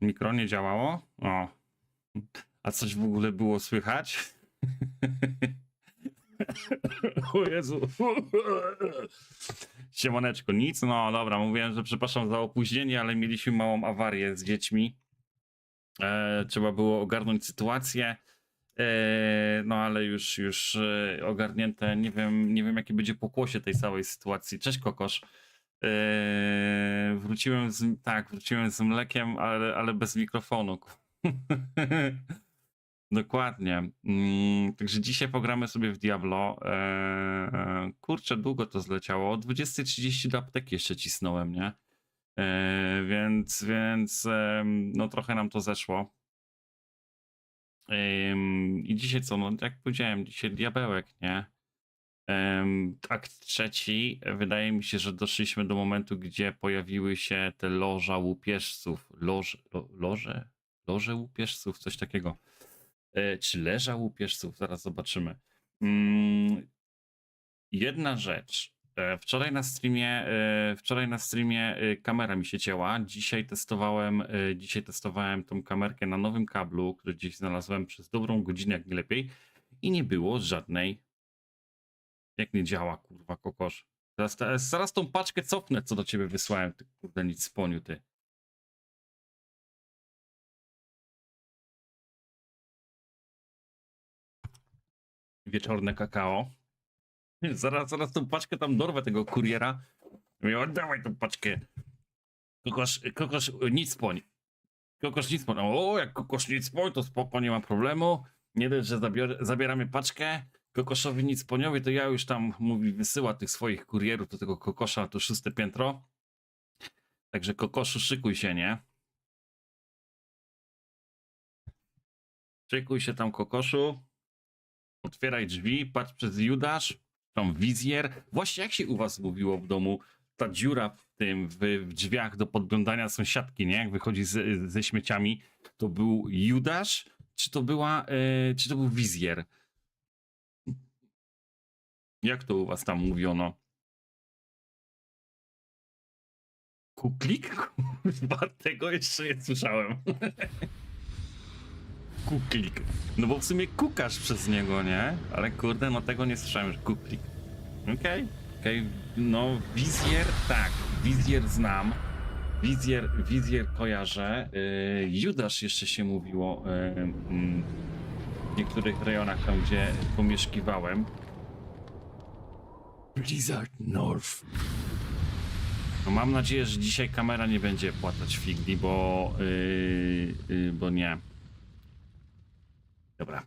Mikro nie działało? O. A coś w ogóle było słychać? o Jezu. Siemoneczko, nic? No dobra, mówiłem, że przepraszam za opóźnienie, ale mieliśmy małą awarię z dziećmi. E, trzeba było ogarnąć sytuację. E, no ale już, już e, ogarnięte. Nie wiem, nie wiem, jakie będzie pokłosie tej całej sytuacji. Cześć Kokosz. E, wróciłem z, tak, wróciłem z mlekiem, ale, ale bez mikrofonu. Dokładnie. Mm, także dzisiaj pogramy sobie w Diablo. E, kurczę, długo to zleciało. O 20.30 do apteki jeszcze cisnąłem, nie? E, więc, więc no trochę nam to zeszło. I dzisiaj co, no jak powiedziałem, dzisiaj diabełek, nie? Akt trzeci, wydaje mi się, że doszliśmy do momentu, gdzie pojawiły się te loża łupieżców. Loże, lo, loże? Loże łupieżców, coś takiego. E, czy leża łupieżców? Zaraz zobaczymy. Mm, jedna rzecz. E, Wczoraj na streamie, e, wczoraj na streamie kamera mi się cięła. Dzisiaj testowałem, dzisiaj testowałem tą kamerkę na nowym kablu, który gdzieś znalazłem przez dobrą godzinę, jak nie lepiej. I nie było żadnej. Jak nie działa, kurwa, kokosz. Zaraz, zaraz tą paczkę cofnę, co do ciebie wysłałem, ty kurde nic sponiu, ty. Wieczorne kakao. Zaraz, zaraz tą paczkę tam dorwę tego kuriera. Mówię, oddawaj tą paczkę. Kokosz, kokosz, nic poń. Kokosz nic poń. O, jak kokosz nic poń, to spoko, nie ma problemu. Nie dość, że zabieramy paczkę. Kokoszowi nic poniowi, to ja już tam, mówi, wysyła tych swoich kurierów do tego kokosza to szóste piętro. Także kokoszu, szykuj się, nie? Szykuj się tam, kokoszu. Otwieraj drzwi, patrz przez Judasz, tam wizjer. Właśnie jak się u was mówiło w domu, ta dziura w tym, w, w drzwiach do podglądania sąsiadki, nie? Jak wychodzi z, ze śmieciami, to był Judasz, czy to była, e, czy to był wizjer? Jak to u was tam mówiono? Kuklik? Kurwa, tego jeszcze nie słyszałem. Kuklik. No bo w sumie kukasz przez niego, nie? Ale kurde, no tego nie słyszałem, że kuklik. Okej, okej. No, wizjer, tak. Wizjer znam. Wizjer, wizjer kojarzę. Yy, Judasz jeszcze się mówiło yy, mm, w niektórych rejonach tam, gdzie pomieszkiwałem. Blizzard North. No mam nadzieję, że dzisiaj kamera nie będzie płatać figli, bo, yy, yy, bo nie. Dobra.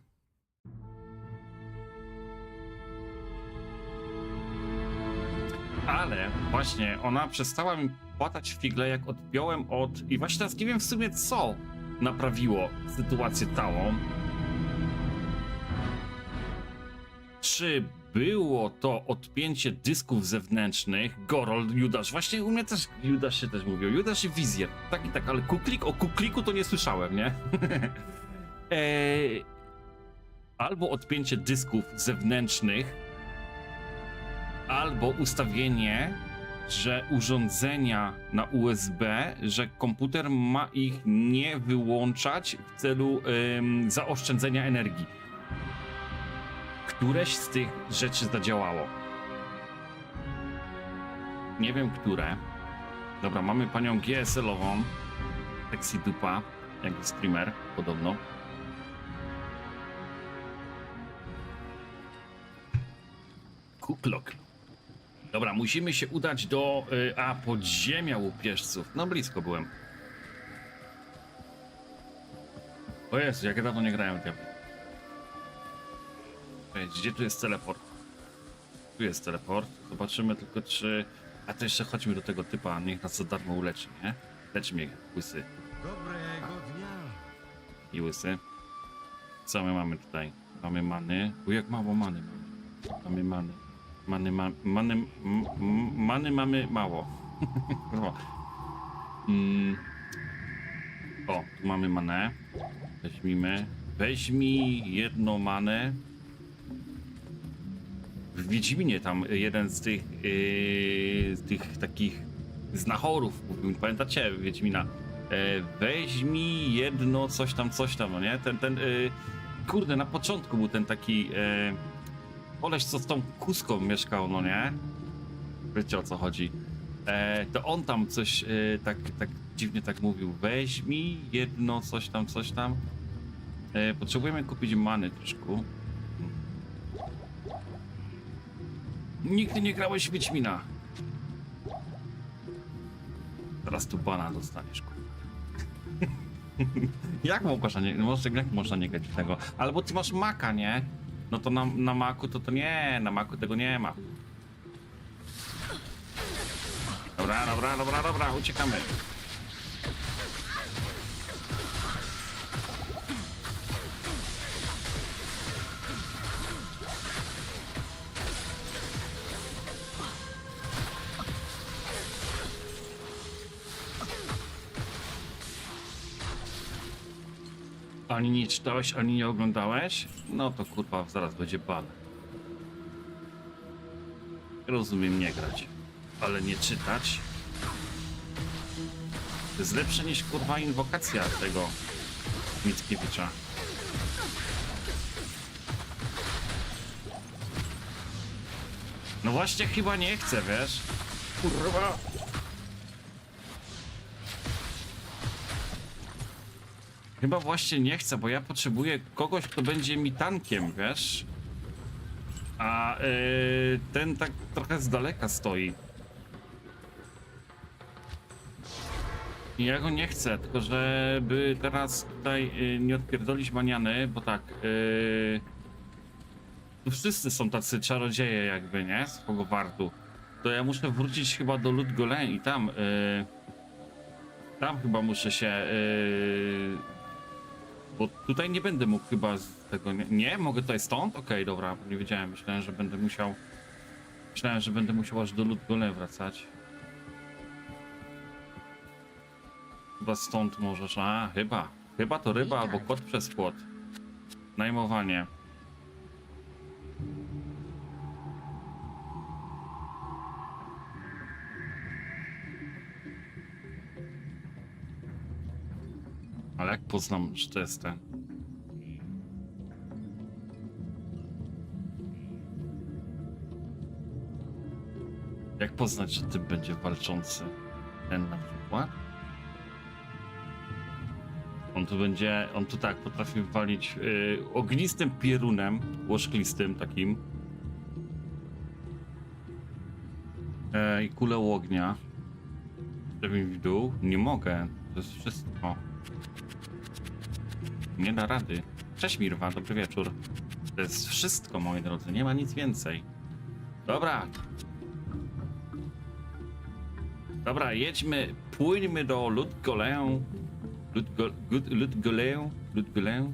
Ale właśnie ona przestała mi płatać figle, jak odpiąłem od. I właśnie teraz nie wiem w sumie co naprawiło sytuację całą. Czy było to odpięcie dysków zewnętrznych? Gorold, Judasz. Właśnie u mnie też Judasz się też mówił. Judasz i wizjer. Tak i tak, ale kuklik, o kukliku to nie słyszałem, nie? eee, albo odpięcie dysków zewnętrznych, albo ustawienie, że urządzenia na USB, że komputer ma ich nie wyłączać w celu em, zaoszczędzenia energii. Któreś z tych rzeczy zadziałało. Nie wiem, które. Dobra, mamy panią GSL-ową. Sexy dupa, jak streamer, podobno. Kuklok. Dobra, musimy się udać do. Y, a, podziemia łupieżców. No, blisko byłem. O Jezu, jak ja dawno nie grałem w Diablo. Gdzie tu jest teleport? Tu jest teleport. Zobaczymy tylko, czy. A to jeszcze chodźmy do tego typa, niech nas za darmo uleczy, nie? Lecz mnie, łysy Dobrego dnia. i łysy. Co my mamy tutaj? Mamy many. U jak mało many mamy. Mamy many. Many, ma, many, m, m, many mamy mało. Mm. O, tu mamy manę. Weźmijmy. Weźmij jedną manę. W Wiedźminie tam jeden z tych, yy, tych takich znachorów, pamiętacie Wiedźmina? E, weźmij jedno coś tam, coś tam, no nie? Ten, ten, y, kurde, na początku był ten taki e, koleś, co z tą kuską mieszkał, no nie? Wiecie o co chodzi. E, to on tam coś e, tak, tak dziwnie tak mówił. Weźmij jedno coś tam, coś tam. E, potrzebujemy kupić many troszkę. Nigdy nie grałeś w Wiedźmina. Teraz tu bana dostaniesz, jak można nie, może, jak można nie grać w tego? Albo ty masz maka, nie? No to na, na maku to to nie, na maku tego nie ma. Dobra, dobra, dobra, dobra, uciekamy. Ani nie czytałeś, ani nie oglądałeś? No to kurwa, zaraz będzie ban. Rozumiem nie grać, ale nie czytać. To jest lepsze niż kurwa inwokacja tego Mickiewicza. No właśnie chyba nie chcę, wiesz? Kurwa. Chyba właśnie nie chcę, bo ja potrzebuję kogoś, kto będzie mi tankiem, wiesz? A yy, ten tak trochę z daleka stoi. I ja go nie chcę, tylko żeby teraz tutaj yy, nie odpierdolić maniany, bo tak, yy, tu wszyscy są tacy czarodzieje jakby, nie? Z Hogwartu. To ja muszę wrócić chyba do Ludgoleń i tam, yy, tam chyba muszę się, yy, bo tutaj nie będę mógł chyba z tego, nie, nie? Mogę tutaj stąd? Okej, dobra, nie wiedziałem, myślałem, że będę musiał, myślałem, że będę musiał aż do Ludgoleń wracać. Chyba stąd możesz, a chyba. Chyba to ryba albo kot przez płot. Najmowanie. Poznam, że to jest ten? Jak poznać, że ty będzie walczący? Ten na przykład? On tu będzie, on tu tak potrafi walić y, ognistym pierunem, łożklistym takim. E, I kulę ognia. Żeby w dół? Nie mogę. To jest wszystko. Nie da rady. Cześć Mirwa, dobry wieczór. To jest wszystko, moi drodzy, nie ma nic więcej. Dobra. Dobra, jedźmy, płyńmy do Ludgolę. Ludgolę, Ludgolę.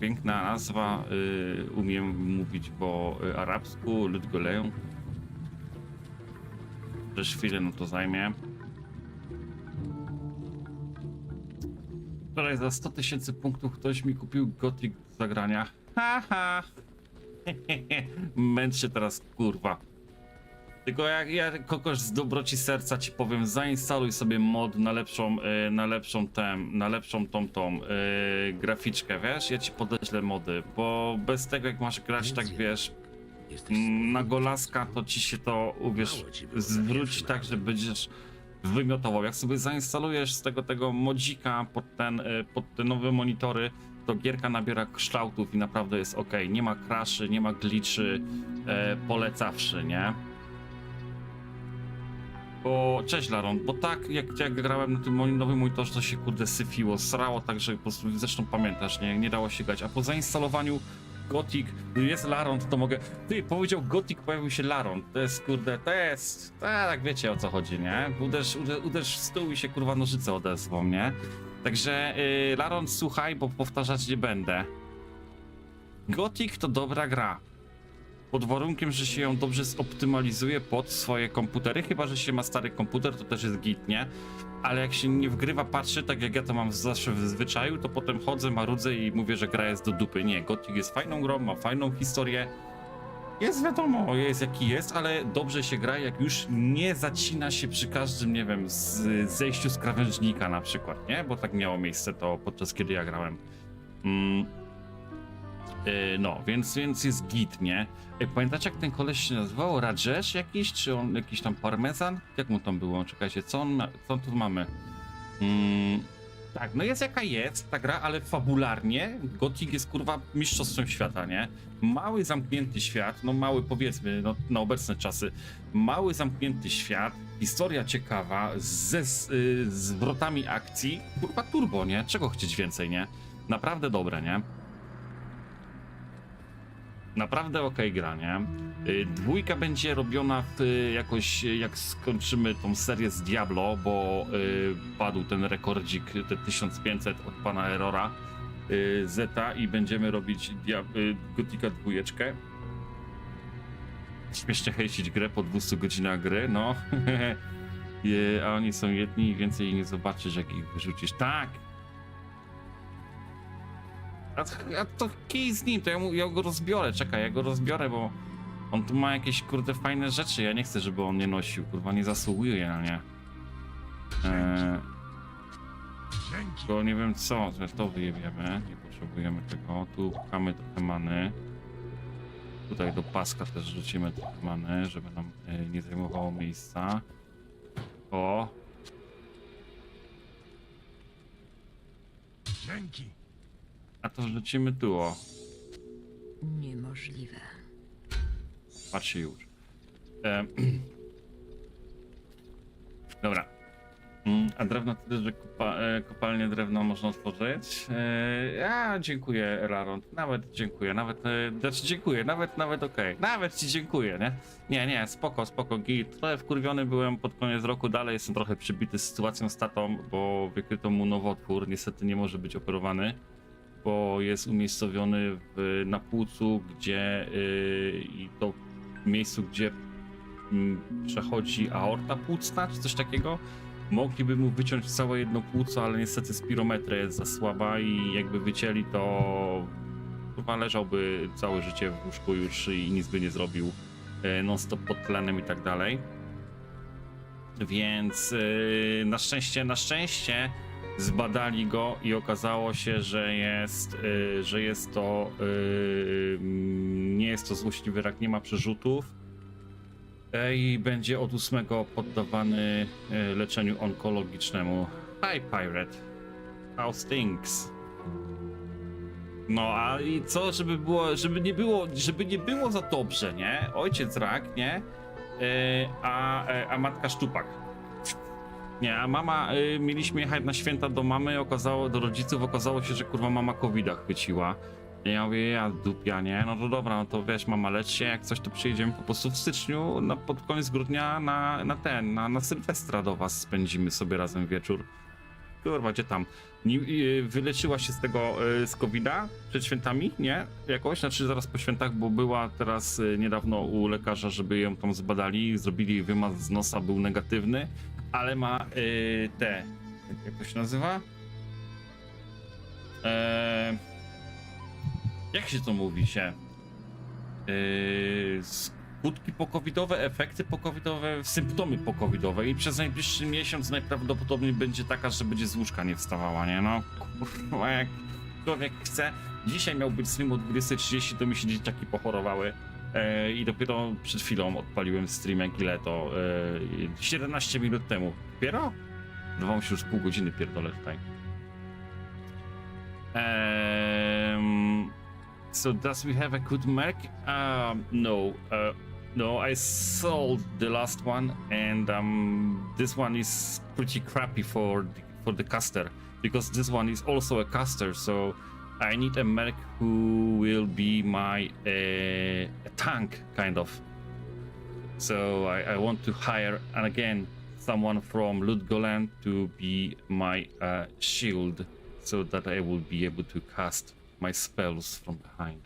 Piękna nazwa, y, umiem mówić po y, arabsku, Ludgolę. Też chwilę no to zajmie. Wczoraj za 100 tysięcy punktów ktoś mi kupił Gothic do zagrania. Haha. Męcz się teraz, kurwa. Tylko jak ja kogoś z dobroci serca ci powiem, zainstaluj sobie mod na lepszą, y, na lepszą tem, na lepszą tą tą y, graficzkę, wiesz? Ja ci podeślę mody, bo bez tego jak masz grać tak wiesz, na golaska to ci się to, uwierz, zwróci tak, że będziesz wymiotował. Jak sobie zainstalujesz z tego tego modzika pod ten, y, pod te nowe monitory, to gierka nabiera kształtów i naprawdę jest ok. Nie ma crashy, nie ma glitchy, e, polecawszy, nie? Bo, cześć Laron, bo tak jak, jak grałem na tym moim nowym monitorze, to się kurde syfiło, srało tak, że po prostu, zresztą pamiętasz, nie, nie dało się grać, a po zainstalowaniu Gothic, jest Laron, to mogę, ty, powiedział Gothic, pojawił się Laron, to jest kurde, to jest, tak wiecie o co chodzi, nie, uderz, uderz, w stół i się kurwa nożyce odezwą, nie, także yy, Laron, słuchaj, bo powtarzać nie będę, Gothic to dobra gra, pod warunkiem, że się ją dobrze zoptymalizuje pod swoje komputery, chyba że się ma stary komputer, to też jest git, nie? Ale jak się nie wgrywa, patrzy, tak jak ja to mam zawsze w zwyczaju, to potem chodzę, marudzę i mówię, że gra jest do dupy. Nie, Gothic jest fajną grą, ma fajną historię Jest wiadomo, jest jaki jest, ale dobrze się gra, jak już nie zacina się przy każdym, nie wiem, z, zejściu z krawężnika na przykład, nie? Bo tak miało miejsce to podczas kiedy ja grałem. Mm. E, No, więc, więc jest git, nie? E, Pamiętacie jak ten koleś się nazywał? Rajesh jakiś? Czy on jakiś tam parmezan? Jak mu tam było? Czekajcie, co on, ma, co tu mamy? Mm, tak, no jest jaka jest ta gra, ale fabularnie Gothic jest kurwa mistrzostwem świata, nie? Mały zamknięty świat, no mały powiedzmy, no, na obecne czasy, mały zamknięty świat, historia ciekawa, ze y, zwrotami akcji, kurwa turbo, nie? Czego chcieć więcej, nie? Naprawdę dobre, nie? Naprawdę okej gra, nie? Y, Dwójka będzie robiona w, y, jakoś, y, jak skończymy tą serię z Diablo, bo y, padł ten rekordzik, te 1500 od pana Errora y, Zeta i będziemy robić dia- y, Gotika dwójeczkę. Śmiesznie hejcić grę po 200 godzinach gry, no. Je, a oni są jedni i więcej nie zobaczysz, jak ich wyrzucisz. Tak! A, a to kij z nim, to ja, mu, ja go rozbiorę, czekaj, ja go rozbiorę, bo on tu ma jakieś kurde fajne rzeczy, ja nie chcę, żeby on nie nosił, kurwa, nie zasługuje na nie. Eee, tylko nie wiem co, to wyjebiemy, nie potrzebujemy tego, tu pchamy trochę many. Tutaj do paska też rzucimy trochę many, żeby nam e, nie zajmowało miejsca. O, Dzięki. A to wrzucimy tu, o. Niemożliwe. Patrzcie już. E, Dobra. Mm, A drewno tyle, że kopa, e, kopalnię drewna można otworzyć. E, Ja dziękuję, Raron. Nawet dziękuję, nawet. e, Znaczy dziękuję, nawet, nawet okej. Nawet ci dziękuję, nie? Nie, nie, spoko, spoko, git. Trochę wkurwiony byłem pod koniec roku, dalej jestem trochę przybity sytuacją z tatą, bo wykryto mu nowotwór. Niestety nie może być operowany bo jest umiejscowiony w, na płucu, gdzie yy, i to miejscu, gdzie mm, przechodzi aorta płucna, czy coś takiego. Mogliby mu wyciąć całe jedno płuco, ale niestety spirometria jest za słaba i jakby wycięli, to chyba leżałby całe życie w łóżku już i nic by nie zrobił yy, non-stop pod tlenem i tak dalej. Więc yy, na szczęście, na szczęście zbadali go i okazało się, że jest, y, że jest to y, mm, nie jest to złośliwy rak, nie ma przerzutów E, i będzie od ósmego poddawany y, leczeniu onkologicznemu. Hi Pirate, how things? No a i co, żeby było, żeby nie było, żeby nie było za dobrze, nie? Ojciec rak, nie? Y, a, e, a matka sztupak. Nie, a mama, y, mieliśmy jechać na święta do mamy, okazało, do rodziców, okazało się, że kurwa mama covid chwyciła. I ja mówię, ja dupia, nie? No to dobra, no to wiesz, mama lecz się, jak coś to przyjedziemy po prostu w styczniu, na, pod koniec grudnia na, na ten, na, na Sylwestra do was spędzimy sobie razem wieczór. Kurwa, gdzie tam? Y, wyleczyła się z tego, y, z covida przed świętami, nie? Jakoś, znaczy zaraz po świętach, bo była teraz y, niedawno u lekarza, żeby ją tam zbadali, zrobili wymaz z nosa, był negatywny, ale ma y, te, jak to się nazywa? Eee, jak się to mówi się? Yy, skutki pokowidowe, efekty pokowidowe, symptomy pokowidowe i przez najbliższy miesiąc najprawdopodobniej będzie taka, że będzie z łóżka nie wstawała, nie? No kurwa, jak człowiek chce. Dzisiaj miał być stream o 20.30, to mi się dzieciaki pochorowały. E, I dopiero przed chwilą odpaliłem stream, jak ile to? E, 17 minut temu. Dopiero? Wydawało się już pół godziny pierdolę tutaj. Um, so does we have a good Mac? Um, no, uh, no. I sold the last one, and um, this one is pretty crappy for the, for the caster because this one is also a caster. So I need a Merc who will be my uh, tank kind of. So I, I want to hire and again someone from Ludgoland to be my uh, shield, so that I will be able to cast my spells from behind.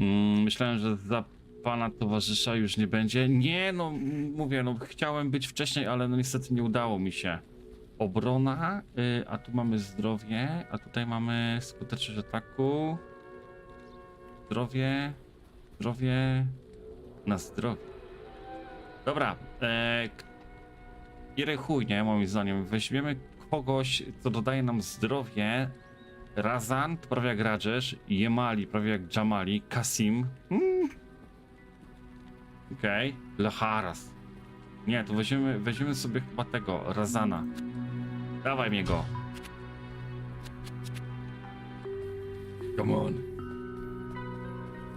Mm, myślałem, że za pana towarzysza już nie będzie. Nie, no mówię, no chciałem być wcześniej, ale no niestety nie udało mi się. Obrona, y, a tu mamy zdrowie, a tutaj mamy skuteczność ataku. Zdrowie. zdrowie. Na zdrowie. Dobra. E, chuj, nie? Moim zdaniem. Weźmiemy kogoś, co dodaje nam zdrowie. Razan, to prawie jak Rajesh. Jemali, prawie jak Jamali. Kasim. Mm. Okej. Okay. Nie, to weźmiemy, weźmiemy sobie chyba tego, Razana. Dawaj mnie go. Come on.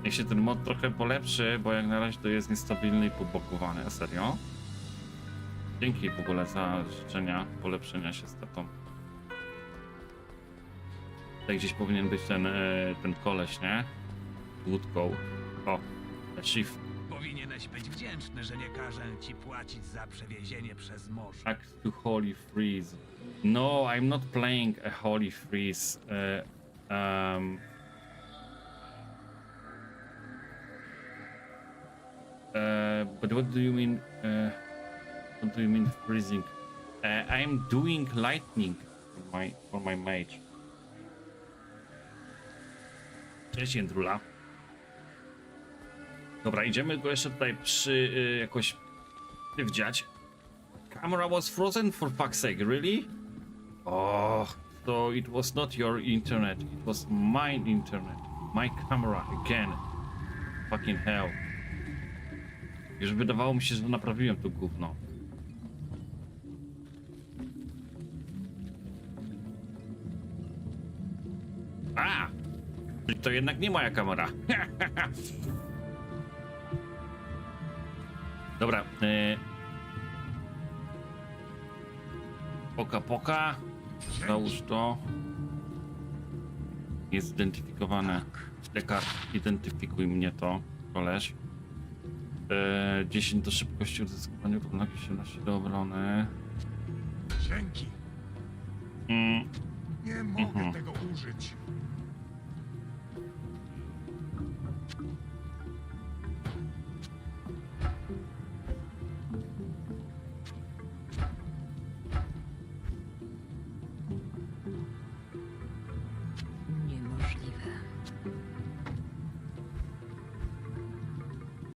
Niech się ten mod trochę polepszy, bo jak na razie to jest niestabilny i poblokowany, serio. Dzięki w ogóle za życzenia polepszenia się statą. Tutaj gdzieś powinien być ten, e, ten koleś, nie? Łódką. O, chief. Powinieneś być wdzięczny, że nie każę ci płacić za przewiezienie przez morze. To Holy Freeze. No, I'm not playing a Holy Freeze. Uh, um, uh, but what do you mean? Uh, what do you mean freezing? Uh, I'm doing lightning for my for my mage. Cześć Jędrula. Dobra, idziemy go jeszcze tutaj przy y, jakoś wdziać. Camera was frozen for fuck's sake, really? Oh, so it was not your internet, it was my internet. My camera again. Fucking hell. Już wydawało mi się, że naprawiłem to gówno. A! To jednak nie moja kamera. Dobra, y... Poka, poka. Załóż to. Jest zidentyfikowane. Dekar, identyfikuj mnie to, koleś. E, 10 do szybkości uzyskania równagi 17 do obrony. Dzięki. Mm, Nie mogę Mhm. tego użyć.